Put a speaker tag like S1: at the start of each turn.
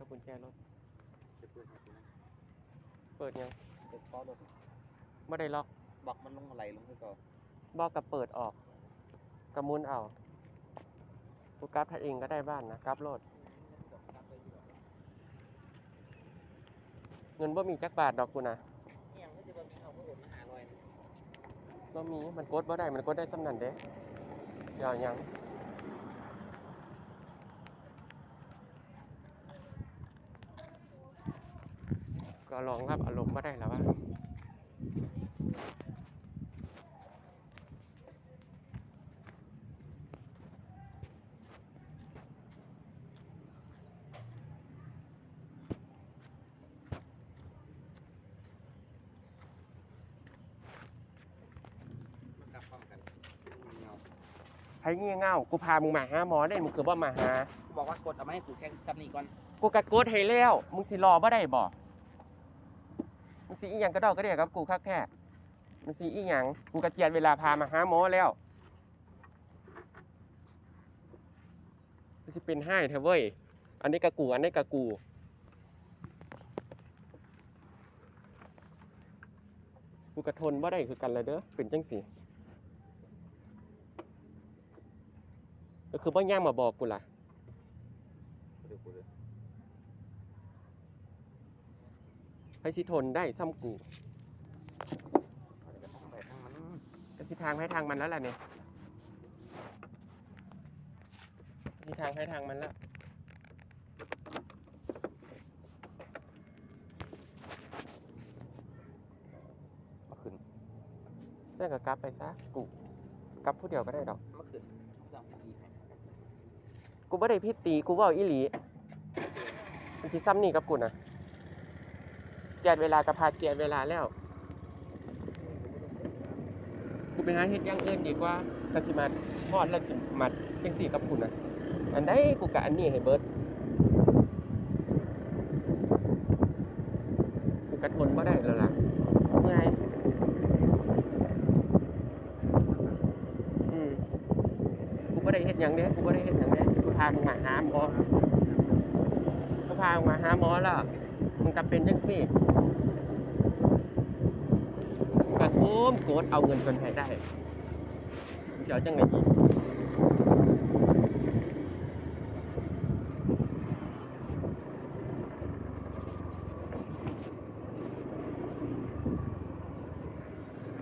S1: กับกุญแจรถ
S2: จะเปิดให้กูนะ
S1: เปิดยัง
S2: เปิดก้อนรถ
S1: ไม่ได้ล็อก
S2: บอกมันลงไหลลงไปก่อน
S1: บอกกับเปิดออกกระมุนเอากูกลับถ้าเองก็ได้บ้านนะกลับรถเงินบ่มีจักบาทดอกกูนะ
S2: เนี่ยมันก็จะมีเขาก็โอนมาหาลอยนะ
S1: บ่มีมันกดบ่ได้มันกดได้สำนันเด้อย่าหยัง ก็ลองรับอารมณ์บ่ได้แล้วว่า
S2: มันกลับพร้อมกันเงา
S1: ไผเงี้ยเง่ากูพามึงมาหาหมอได้มึงคือบ่มาหา
S2: กูบอกว่ากดเอามาให้กูแค่ซับนี้ก่อน
S1: กูกะกดให้แล้ว มึงสิรอบ่ได้บ่ มึงสิอีหยังกระดอกกระเดียกับกูคักแค่มึงสิอีหยังกูกระเจียดเวลาพามาหาหมอแล้วมันสิเป็นให้เถอเว้ยอันนี้กะกูอันนี้กะกูกูกระทนบ่าได้คือกันเลยเด้อเป็นจังสิก็คือบ่ย่างมาบอกกูล่ะ ให้สิทนได้ซ้ำกู
S2: เอาเดี๋ยวต้องทางมัน
S1: ก็สิทางให้ทางมันแล้วแหละเนี่ยสิทางให้ทางมันแล้ว
S2: มาขึ้น
S1: เลิกกับกลับไปซะกูกลับผู้เดียวก็ได้ดอก
S2: มาขึ้นลองดี
S1: กูไม่ได้พิดตีกูว่าอีหลีมันสิซ้ำนี่กับกูนะ เจียดเวลากับพาเจียดเวลาแล้ว กูไปหาเฮ็ดอย่างอื่นดีกว่าก็สิมาทอดแล้วสิมาจังสี่กับกูนะอันใดกูกะอันนี้ให้เบิร์ดกูกะทนบ่ได้แล้วล่ะเมื่อยอืมกูบ่ได้เฮ็ดหยังเด้กูบ่ได้เฮ็ดหยังเด้กูพามึงมาหาหมอกูพามึงมาหาหมอแล้ว มันก็เป็นจังซี่มึงก็โกมโกดเอาเงินคนไทยได้มึงสิเอจังไดอีก